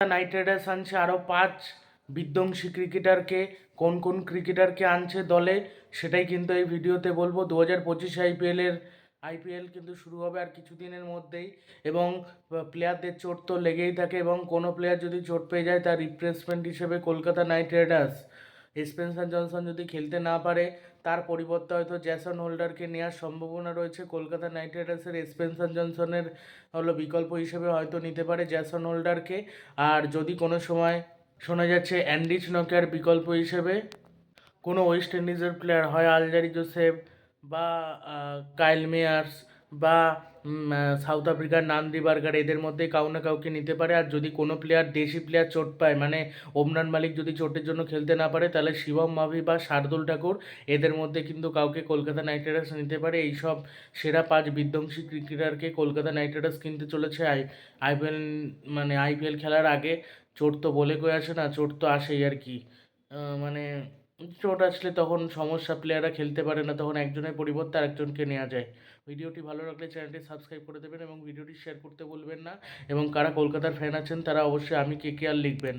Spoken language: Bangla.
নাইট রাইডার্স আনছে, আরও পাঁচ বিধ্বংসী ক্রিকেটারকে, কোন কোন ক্রিকেটারকে আনছে দলে, সেটাই কিন্তু এই ভিডিওতে বলব। দু হাজার পঁচিশে আইপিএলের আইপিএল কিন্তু শুরু হবে আর কিছুদিনের মধ্যেই এবং প্লেয়ারদের চোট তো লেগেই থাকে এবং কোনো প্লেয়ার যদি চোট পেয়ে যায়, তার রিপ্লেসমেন্ট হিসেবে Kolkata Knight Riders Spencer Johnson যদি খেলতে না পারে তার পরিবর্তে হয়তো জ্যাসন হোল্ডারকে নেওয়ার সম্ভাবনা রয়েছে। কলকাতা নাইট রাইডার্সের স্পেন্সার জনসনের হলো বিকল্প হিসেবে হয়তো নিতে পারে জ্যাসন হোল্ডারকে। আর যদি কোনো সময় শোনা যাচ্ছে অ্যান্ডিচ নকের বিকল্প হিসেবে, কোনো ওয়েস্ট ইন্ডিজের প্লেয়ার হয় আলজারি জোসেফ বা কাইল মেয়ার্স বা সাউথ আফ্রিকার নান্দি বার্গার এদের মধ্যে কাউ না কাউকে নিতে পারে। আর যদি কোনো প্লেয়ার দেশি প্লেয়ার চোট পায় মানে ওমরান মালিক যদি চোটের জন্য খেলতে না পারে, তাহলে শিবম মাভি বা শার্দুল ঠাকুর এদের মধ্যে কিন্তু কাউকে কলকাতা নাইট রাইডার্স নিতে পারে। এইসব সেরা পাঁচ বিধ্বংসী ক্রিকেটারকে কলকাতা নাইট রাইডার্স কিনতে চলেছে। আই, আইপিএল মানে আইপিএল খেলার আগে। চোট তো বলে কয়ে আসে না, চোট তো আসেই আর কি। মানে চোট আসলে তখন সমস্যা প্লেয়াররা খেলতে পারে না, তখন একজনের পরিবর্তে আরেকজনকে নেওয়া যায়। ভিডিওটি ভালো লাগলে চ্যানেলটি সাবস্ক্রাইব করে দেবেন এবং ভিডিওটি শেয়ার করতে বলবেন না। এবং কারা কলকাতার ফ্যান আছেন, তারা অবশ্যই আমি কে কে আর লিখবেন।